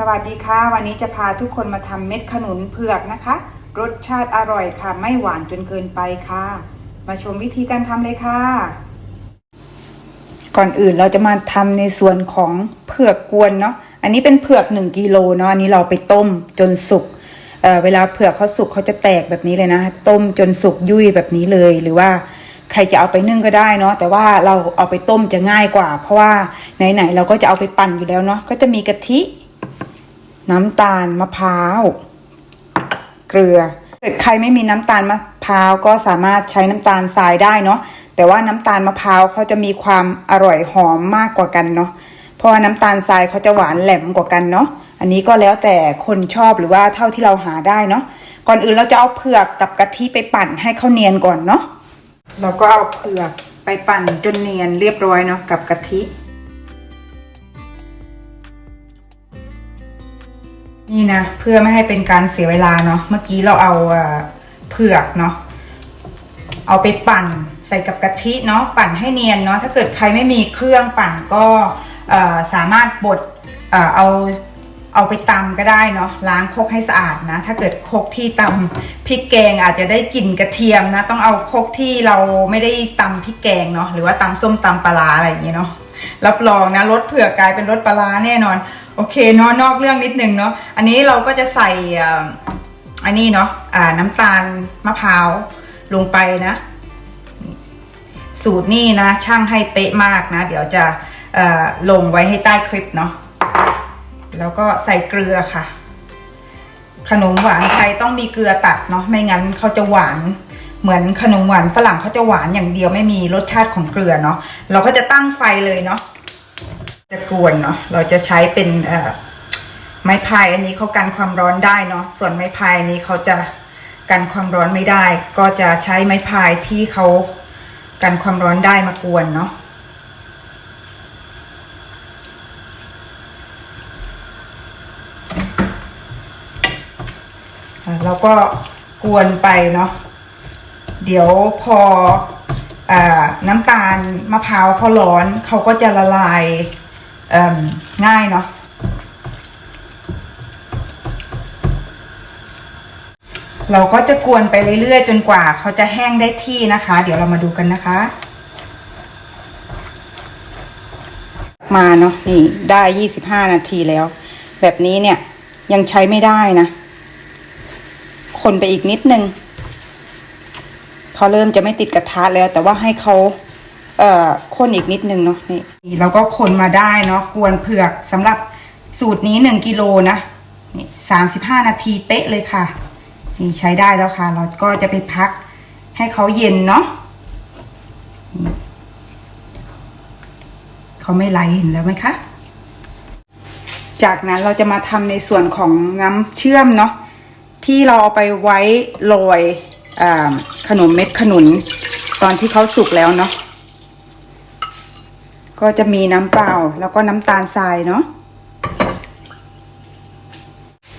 สวัสดีค่ะ วันนี้จะพาทุกคนมาทำเม็ดขนุนเผือกนะคะ รสชาติอร่อยค่ะ ไม่หวานจนเกินไปค่ะ มาชมวิธีการทำเลยค่ะ ก่อนอื่นเราจะมาทำในส่วนของเผือกกวนเนาะอันนี้เป็นเผือก1กิโลเนาะอันนี้เราไปต้มจนสุกเเวลาเผือกเขาสุกเขาจะแตกแบบนี้เลยนะ ต้มจนสุกยุ่ยแบบนี้เลยหรือว่าใครจะเอาไปนึ่งก็ได้เนาะแต่ว่าเราเอาไปต้มจะง่ายกว่า เพราะว่าไหนๆเราก็จะเอาไปปั่นอยู่แล้วเนาะก็จะมีกะทิ น้ำตาลมะพร้าว เกลือเกิดใครไม่มีน้ำตาลมะพร้าวก็สามารถใช้น้ำตาลทรายได้เนาะแต่ว่าน้ำตาลมะพร้าวเขาจะมีความอร่อยหอมมากกว่ากันเนาะเพราะว่าน้ำตาลทรายเขาจะหวานแหลมกว่ากันเนาะอันนี้ก็แล้วแต่คนชอบหรือว่าเท่าที่เราหาได้เนาะก่อนอื่นเราจะเอาเผือกกับกะทิไปปั่นให้เข้าเนียนก่อนเนาะเราก็เอาเผือกไปปั่นจนเนียนเรียบร้อยเนาะกับกะทิ นี่นะเพื่อไม่ให้เป็นการเสียเวลาเนาะเมื่อกี้เราเอาเผือกเนาะเอาไปปั่นใส่กับกะทิเนาะปั่นให้เนียนเนาะถ้าเกิดใครไม่มีเครื่องปั่นก็สามารถบดเอาเอาไปตำก็ได้เนาะล้างคกให้สะอาดนะ ถ้าเกิดคกที่ตำพริกแกงอาจจะได้กลิ่นกระเทียมนะ ต้องเอาคกที่เราไม่ได้ตำพริกแกงเนาะหรือว่าตำส้มตำปลาร้าอะไรอย่างเงี้ยเนาะรับรองนะรสเผือกกลายเป็นรสปลาร้าแน่นอน โอเคเนาะนอกเรื่องนิดนึงเนาะอันนี้เราก็จะใส่อันนี้เนาะน้ำตาลมะพร้าวลงไปนะ สูตรนี่นะ ช่างให้เป๊ะมากนะ เดี๋ยวจะลงไว้ให้ใต้คลิปเนาะแล้วก็ใส่เกลือค่ะ ขนมหวานไทยต้องมีเกลือตัดเนาะไม่งั้นเขาจะหวานเหมือนขนมหวานฝรั่งเขาจะหวานอย่างเดียวไม่มีรสชาติของเกลือเนาะเราก็จะตั้งไฟเลยเนาะ จะกวนเนาะเราจะใช้เป็นไม้พายอันนี้เขากันความร้อนได้เนาะส่วนไม้พายอันนี้เขาจะกันความร้อนไม่ได้ ก็จะใช้ไม้พายที่เขากันความร้อนได้มากวนเนาะเราก็กวนไปเนาะเดี๋ยวพออน้ำตาลมะพร้าวเขาร้อนเขาก็จะละลาย ง่ายเนาะเราก็จะกวนไปเรื่อยๆ จนกว่าเขาจะแห้งได้ที่นะคะ เดี๋ยวเรามาดูกันนะคะ มาเนาะนี่ได้ยี่สิบห้านาทีแล้ว แบบนี้เนี่ยยังใช้ไม่ได้นะ คนไปอีกนิดนึงเขาเริ่มจะไม่ติดกระทะแล้ว แต่ว่าให้เขา เอ่อคนอีกนิดนึงเนาะนี่เราก็คนมาได้เนาะกวนเผือกสำหรับสูตรนี้หนึ่งกิโลนะนี่สามสิบห้านาทีเป๊ะเลยค่ะนี่ใช้ได้แล้วค่ะ เราก็จะไปพักให้เขาเย็นเนาะเขาไม่ไหลเห็นแล้วไหมคะ จากนั้นเราจะมาทำในส่วนของน้ำเชื่อมเนาะที่เราเอาไปไว้โรยขนมเม็ดขนุน ตอนที่เขาสุกแล้วเนาะ ก็จะมีน้ำเปล่าแล้วก็น้ำตาลทรายเนาะ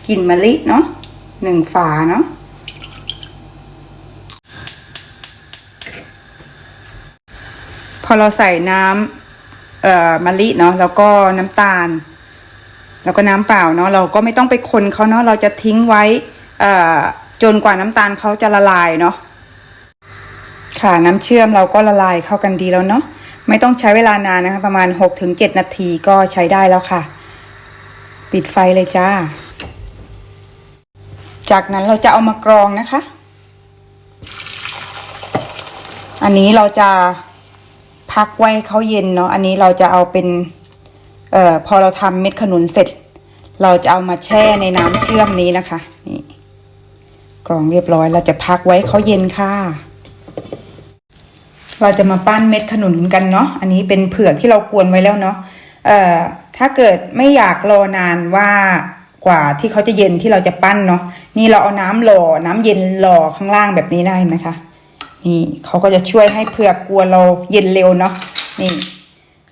กลิ่นมะลิเนาะหนึ่งฝาเนาะพอเราใส่น้ำเอ่อมะลิเนาะแล้วก็น้ำตาล แล้วก็น้ำเปล่าเนาะเราก็ไม่ต้องไปคนเขาเนาะเราจะทิ้งไว้เอ่อจนกว่าน้ำตาลเขาจะละลายเนาะค่ะน้ำเชื่อมเราก็ละลายเข้ากันดีแล้วเนาะ ไม่ต้องใช้เวลานานนะคะ ประมาณ 6-7ถึงนาทีก็ใช้ได้แล้วค่ะ ปิดไฟเลยจ้า จากนั้นเราจะเอามากรองนะคะ อันนี้เราจะพักไว้เขาเย็นเนาะ อันนี้เราจะเอาเป็นเอ่อพอเราทำเม็ดขนุนเสร็จ เราจะเอามาแช่ในน้ำเชื่อมนี้นะคะ นี่ กรองเรียบร้อยเราจะพักไว้เขาเย็นค่ะ เราจะมาปั้นเม็ดขนุนกันเนาะอันนี้เป็นเผือกที่เรากวนไว้แล้วเนาะเอ่อถ้าเกิดไม่อยากรอนานว่ากว่าที่เขาจะเย็นที่เราจะปั้นเนาะนี่เราเอาน้ำหล่อน้ำเย็นหล่อข้างล่างแบบนี้ได้นไหมคะ นี่เขาก็จะช่วยให้เผือกกวนเราเย็นเร็วเนาะนี่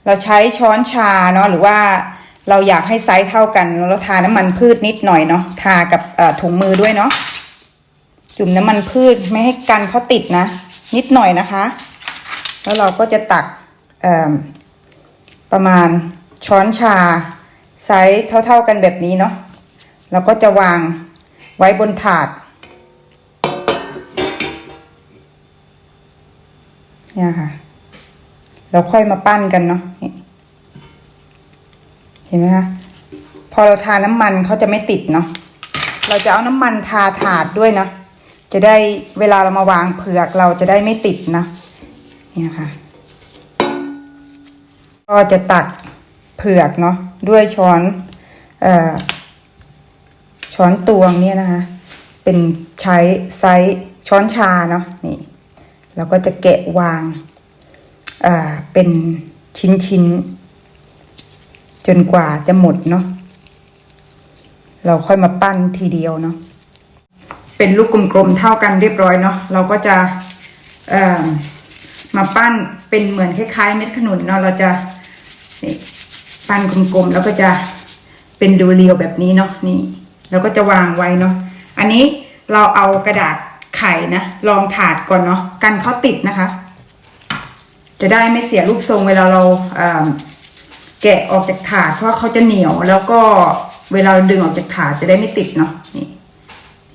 เราใช้ช้อนชาเนาะหรือว่าเราอยากให้ไซส์เท่ากันเราทาน้ำมันพืชนิดหน่อยเนาะทากับถุงมือด้วยเนาะจุ่มน้ำมันพืชไม่ให้กันเขาติดนะ นิดหน่อยนะคะ แล้วเราก็จะตักประมาณช้อนชาไซส์เท่า ๆกันแบบนี้เนาะแล้วก็จะวางไว้บนถาดเนี่ยค่ะ เราค่อยมาปั้นกันเนาะเห็นไหมคะพอเราทาน้ำมันเขาจะไม่ติดเนาะเราจะเอาน้ำมันทาถาดด้วยนะจะได้เวลาเรามาวางเผือกเราจะได้ไม่ติดนะ เนี่ยค่ะ ก็จะตักเผือกเนาะด้วยช้อนเอ่อช้อนตวงเนี่ยนะคะ เป็นใช้ไซส์ช้อนชาเนาะนี่แล้วก็จะแกะวางอ่าเป็นชิ้นชิ้นๆจนกว่าจะหมดเนาะเราค่อยมาปั้นทีเดียวเนาะเป็นลูกกลมๆเท่ากันเรียบร้อยเนาะเราก็จะเอ่อ มาปั้นเป็นเหมือนคล้ายๆ เม็ดขนุนเนาะเราจะปั้นกลมๆแล้วก็จะเป็นดูเรียวแบบนี้เนาะนี่แล้วก็จะวางไว้เนาะอันนี้เราเอากระดาษไข่นะรองถาดก่อนเนาะกันเขาติดนะคะ จะได้ไม่เสียรูปทรงเวลาเราเแกะออกจากถาดเพราะเขาจะเหนียวแล้วก็เวลาดึงออกจากถาดจะได้ไม่ติดเนาะนี่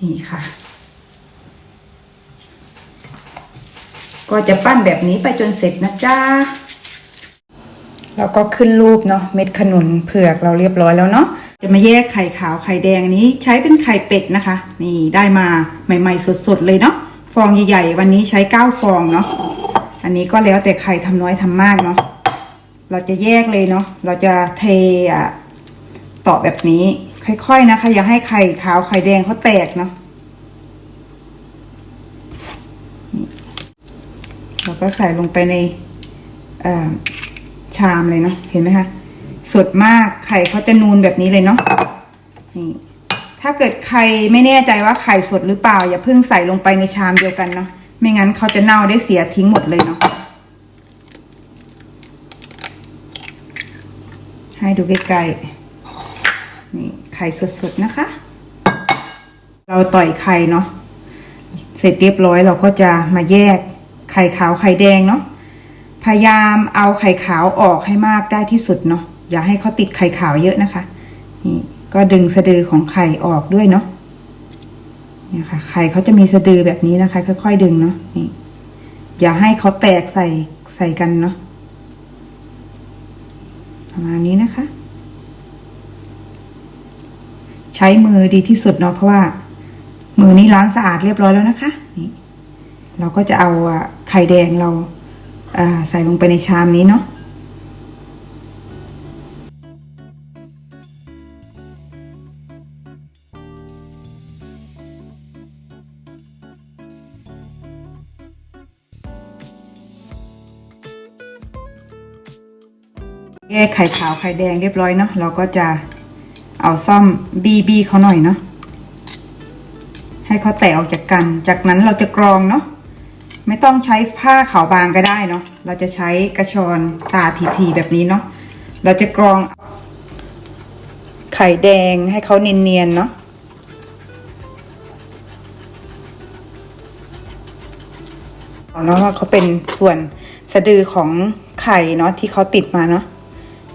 นี่ค่ะ ก็จะปั้นแบบนี้ไปจนเสร็จนะจ้าแล้วก็ขึ้นรูปเนาะเม็ดขนุนเผือกเราเรียบร้อยแล้วเนาะจะมาแยกไข่ขาวไข่แดงอันนี้ใช้เป็นไข่เป็ดนะคะ นี่ได้มาใหม่ ๆ สดๆเลยเนาะฟองใหญ่ๆวันนี้ใช้เก้าฟองเนาะอันนี้ก็แล้วแต่ใครทำน้อยทำมากเนาะเราจะแยกเลยเนาะเราจะเทอะต่อแบบนี้ค่อยๆนะคะ อย่าให้ไข่ขาวไข่แดงเขาแตกเนาะ เรา ก็ใส่ลงไปในชามเลยเนาะเห็นไหมคะสดมากไข่เขาจะนูนแบบนี้เลยเนาะนี่ถ้าเกิดใครไม่แน่ใจว่าไข่สดหรือเปล่า อย่าเพิ่งใส่ลงไปในชามเดียวกันเนาะไม่งั้นเขาจะเน่าได้เสียทิ้งหมดเลยเนาะให้ดูใกล้ๆนี่ไข่สดๆนะคะ เราต่อยไข่เนาะเสร็จเรียบร้อยเราก็จะมาแยก ข่ขาวไข่แดงเนาะพยายามเอาไข่ขาวออกให้มากได้ที่สุดเนาะอย่าให้เขาติดไข่ขาวเยอะนะคะนี่ก็ดึงสะดือของไข่ออกด้วยเนาะเนี่ยค่ะไข่เขาจะมีสะดือแบบนี้นะคะ ค่อย ๆ ดึงเนาะนี่อย่าให้เขาแตกใส่ใส่กันเนาะประมาณนี้นะคะ ใช้มือดีที่สุดเนาะเพราะว่า มือนี้ล้างสะอาดเรียบร้อยแล้วนะคะ เราก็จะเอาไข่แดงเราอ่าใส่ลงไปในชามนี้เนาะแยกไข่ขาวไข่แดงเรียบร้อยเนาะเราก็จะเอาซ่อมบีบีเขาหน่อยเนาะให้เขาแตกออกจากกัน จากนั้นเราจะกรองเนาะ ไม่ต้องใช้ผ้าขาวบางก็ได้เนาะเราจะใช้กระชอนตาทีๆแบบนี้เนาะเราจะกรองไข่แดงให้เขาเนียนๆเนาะเนาะว่าเขาเป็นส่วนสะดือของไข่เนาะที่เขาติดมาเนาะ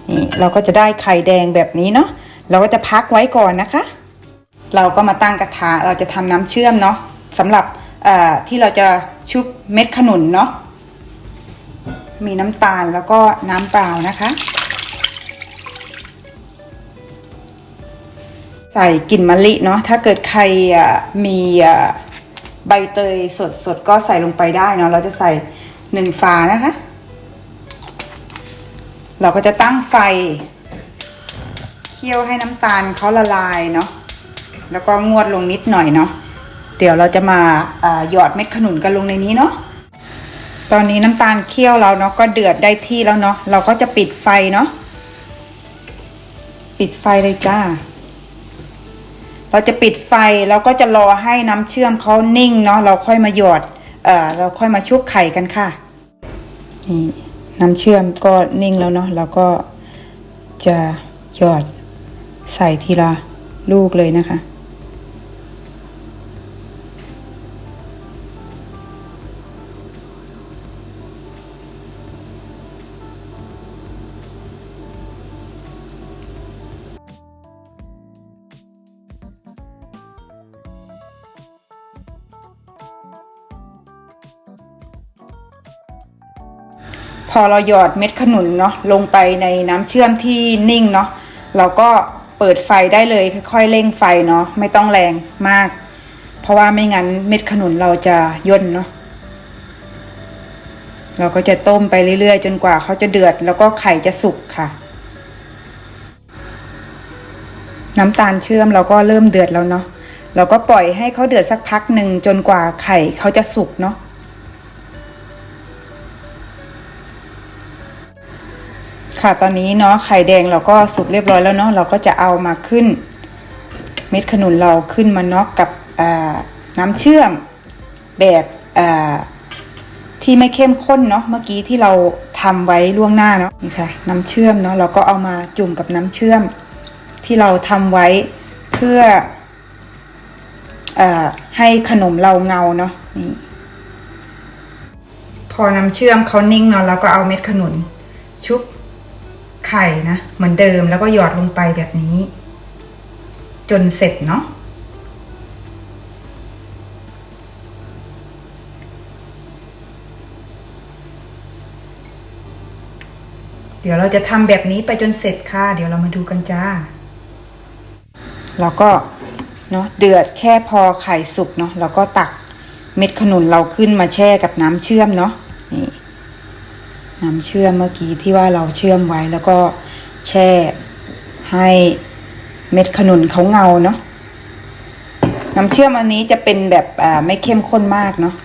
นี่เราก็จะได้ไข่แดงแบบนี้เนาะเราก็จะพักไว้ก่อนนะคะ เราก็มาตั้งกระทะเราจะทำน้ำเชื่อมเนาะสำหรับ ที่เราจะชุบเม็ดขนุนเนาะมีน้ำตาลแล้วก็น้ำเปล่านะคะ ใส่กลิ่นมะลิเนาะถ้าเกิดใครมีใบเตยสดๆก็ใส่ลงไปได้เนาะเราจะใส่หนึ่งฝานะคะ เราก็จะตั้งไฟ เคี่ยวให้น้ำตาลเขาละลายเนาะแล้วก็งวดลงนิดหน่อยเนาะ เดี๋ยวเราจะมาหยอดเม็ดขนุนกันลงในนี้เนาะตอนนี้น้ำตาลเคี่ยวเราเนาะก็เดือดได้ที่แล้วเนาะเราก็จะปิดไฟเนาะปิดไฟเลยจ้า เราจะปิดไฟแล้วก็จะรอให้น้ำเชื่อมเขานิ่งเนาะเราค่อยมาหยอดเออเราค่อยมาชุบไข่กันค่ะนี่น้ำเชื่อมก็นิ่งแล้วเนาะเราก็จะหยอดใส่ทีละลูกเลยนะคะ พอเราหยอดเม็ดขนุนเนาะลงไปในน้ำเชื่อมที่นิ่งเนาะเราก็เปิดไฟได้เลยค่อยๆเร่งไฟเนาะไม่ต้องแรงมาก เพราะว่าไม่งั้นเม็ดขนุนเราจะย่นเนาะเราก็จะต้มไปเรื่อยๆ จนกว่าเขาจะเดือด แล้วก็ไข่จะสุกค่ะ น้ำตาลเชื่อมเราก็เริ่มเดือดแล้วเนาะเราก็ปล่อยให้เขาเดือดสักพักหนึ่งจนกว่าไข่เขาจะสุกเนาะ ค่ะ ตอนนี้เนาะไข่แดงเราก็สุกเรียบร้อยแล้วเนาะเราก็จะเอามาขึ้น เม็ดขนุนเราขึ้นมานาะกับน้ำเชื่อมแบบที่ไม่เข้มข้นเนาะเมื่อกี้ที่เราทำไว้ล่วงหน้าเนาะนี่ค่ะน้ำเชื่อมเนาะเราก็เอามาจุ่มกับน้ำเชื่อม ที่เราทำไว้เพื่ออให้ขนมเราเงาเนาะนี่พอน้ำเชื่อมเขานิ่งเนาะเราก็เอาเม็ดขนุนชุบ ไข่นะเหมือนเดิมแล้วก็หยอดลงไปแบบนี้ จนเสร็จเนาะเดี๋ยวเราจะทำแบบนี้ไปจนเสร็จค่ะ เดี๋ยวเรามาดูกันจ้าเราก็เนาะเดือดแค่พอไข่สุกเนาะเราก็ตักเม็ดขนุนเราขึ้นมาแช่กับน้ำเชื่อมเนาะนี่ น้ำเชื่อมเมื่อกี้ที่ว่าเราเชื่อมไว้แล้วก็แช่ให้เม็ดขนุนเขาเงาเนาะน้ำเชื่อมอันนี้จะเป็นแบบไม่เข้มข้นมากเนาะ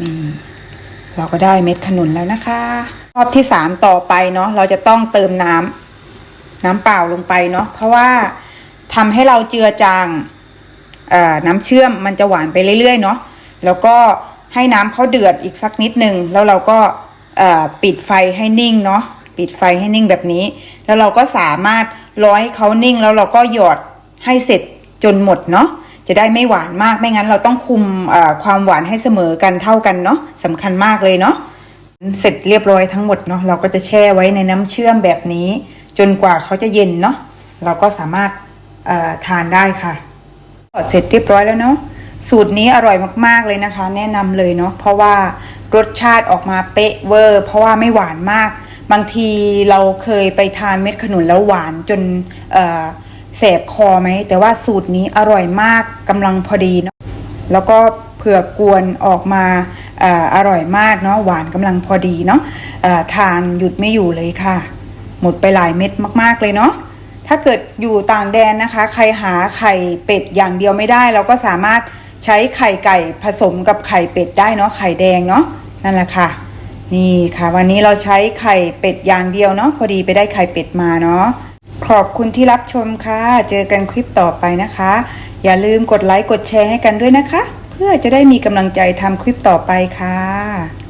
นี่เราก็ได้เม็ดขนุนแล้วนะคะ รอบที่สามต่อไปเนาะเราจะต้องเติมน้ำน้ำเปล่าลงไปเนาะเพราะว่าทำให้เราเจือจาง น้ำเชื่อมมันจะหวานไปเรื่อยๆเนาะแล้วก็ให้น้ำเขาเดือดอีกสักนิดหนึ่งแล้วเราก็ปิดไฟให้นิ่งเนาะปิดไฟให้นิ่งแบบนี้ แล้วเราก็สามารถร้อให้เขานิ่งแล้วเราก็หยอดให้เสร็จจนหมดเนาะจะได้ไม่หวานมากไม่งั้นเราต้องคุมความหวานให้เสมอกันเท่ากันเนาะสำคัญมากเลยเนาะเสร็จเรียบร้อยทั้งหมดเนาะเราก็จะแช่ไว้ในน้ำเชื่อมแบบนี้ จนกว่าเขาจะเย็นเนาะเราก็สามารถทานได้ค่ะ เสร็จเรียบร้อยแล้วเนาะสูตรนี้อร่อยมากๆเลยนะคะ แนะนำเลยเนาะเพราะว่ารสชาติออกมาเป๊ะเวอร์ เพราะว่าไม่หวานมาก บางทีเราเคยไปทานเม็ดขนุนแล้วหวานจนเออแสบคอไหม แต่ว่าสูตรนี้อร่อยมากกำลังพอดีเนาะแล้วก็เผือกกวนออกมาอร่อยมากเนาะหวานกำลังพอดีเนาะทานหยุดไม่อยู่เลยค่ะ หมดไปหลายเม็ดมากๆเลยเนาะ ถ้าเกิดอยู่ต่างแดนนะคะ ใครหาไข่เป็ดอย่างเดียวไม่ได้ เราก็สามารถใช้ไข่ไก่ผสมกับไข่เป็ดได้เนาะไข่แดงเนาะนั่นแหละค่ะ นี่ค่ะ วันนี้เราใช้ไข่เป็ดอย่างเดียวเนาะพอดีไปได้ไข่เป็ดมาเนาะขอบคุณที่รับชมค่ะ เจอกันคลิปต่อไปนะคะ อย่าลืมกดไลค์กดแชร์ให้กันด้วยนะคะ เพื่อจะได้มีกำลังใจทำคลิปต่อไปค่ะ